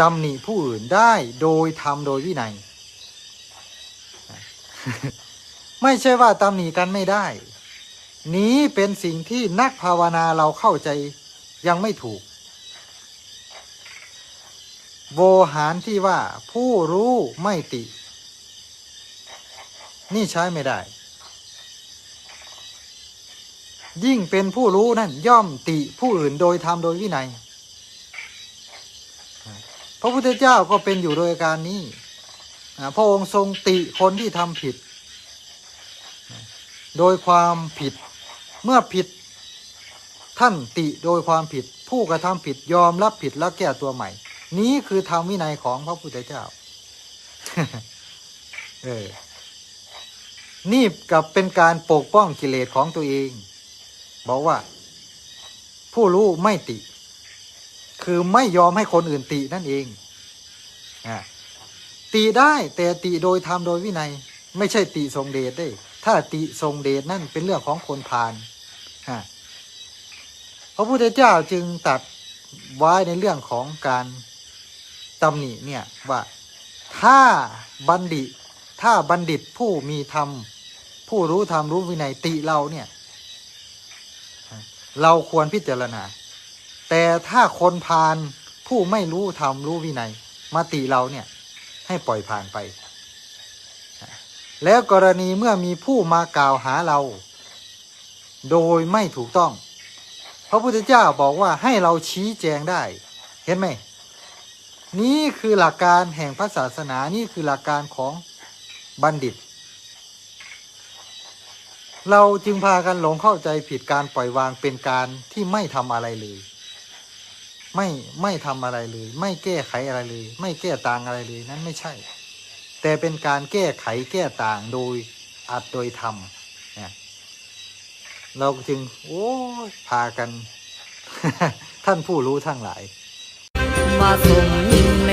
ตำหนิผู้อื่นได้โดยทำโดยวินัย ไม่ใช่ว่าตำหนิกันไม่ได้ นี้เป็นสิ่งที่นักภาวนาเราเข้าใจยังไม่ถูก โวหารที่ว่าผู้รู้ไม่ติ นี่ใช้ไม่ได้ ยิ่งเป็นผู้รู้นั่นย่อมติผู้อื่นโดยทำโดยวินัย พระพุทธเจ้าก็เป็นอยู่โดยการนี้พระองค์ทรงติคนที่ทำผิด โดยความผิดเมื่อผิด ท่านติโดยความผิด ผู้กระทำผิดยอมรับผิดแล้วแก้ตัวใหม่ นี้คือธรรมวินัยของพระพุทธเจ้า เออนี่กับเป็นการปกป้องกิเลสของตัวเอง บอกว่า ผู้รู้ไม่ติ คือไม่ยอมให้คนอื่นตินั่นเองอติได้แต่ติโดยทำโดยวินัย ไม่ใช่ติทรงเดชได้ ถ้าติทรงเดชนั่นเป็นเรื่องของคนพาลฮะพระพุทธเจ้าจึงตัดไว้ในเรื่องของการตำหนิเนี่ยว่าถ้าบัณฑิตถ้าบัณฑิตผู้มีธรรม ผู้รู้ธรรมรู้วินัยติเราเนี่ย เราควรพิจารณา แต่ถ้าคนพาลผู้ไม่รู้ธรรมรู้วินัยมาติเราเนี่ยให้ปล่อยผ่านไป แล้วกรณีเมื่อมีผู้มากล่าวหาเรา โดยไม่ถูกต้อง พระพุทธเจ้าบอกว่าให้เราชี้แจงได้ เห็นไหม นี่คือหลักการแห่งพระศาสนานี่คือหลักการของบัณฑิต เราจึงพากันหลงเข้าใจผิดการปล่อยวางเป็นการที่ไม่ทำอะไรเลย ไม่ไม่ทำอะไรเลย ไม่แก้ไขอะไรเลย ไม่แก้ต่างอะไรเลยนั้นไม่ใช่ แต่เป็นการแก้ไขแก้ต่างโดยอัดโดยธรรมเนี่ยเราจึง โอ้พากัน ท่านผู้รู้ทั้งหลายว่าสมยิงแม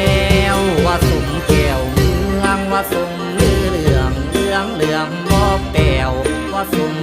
วว่าสมแก้วเมืองว่าสมเหลืองเหลืองเหลืองบ่แปวว่าสม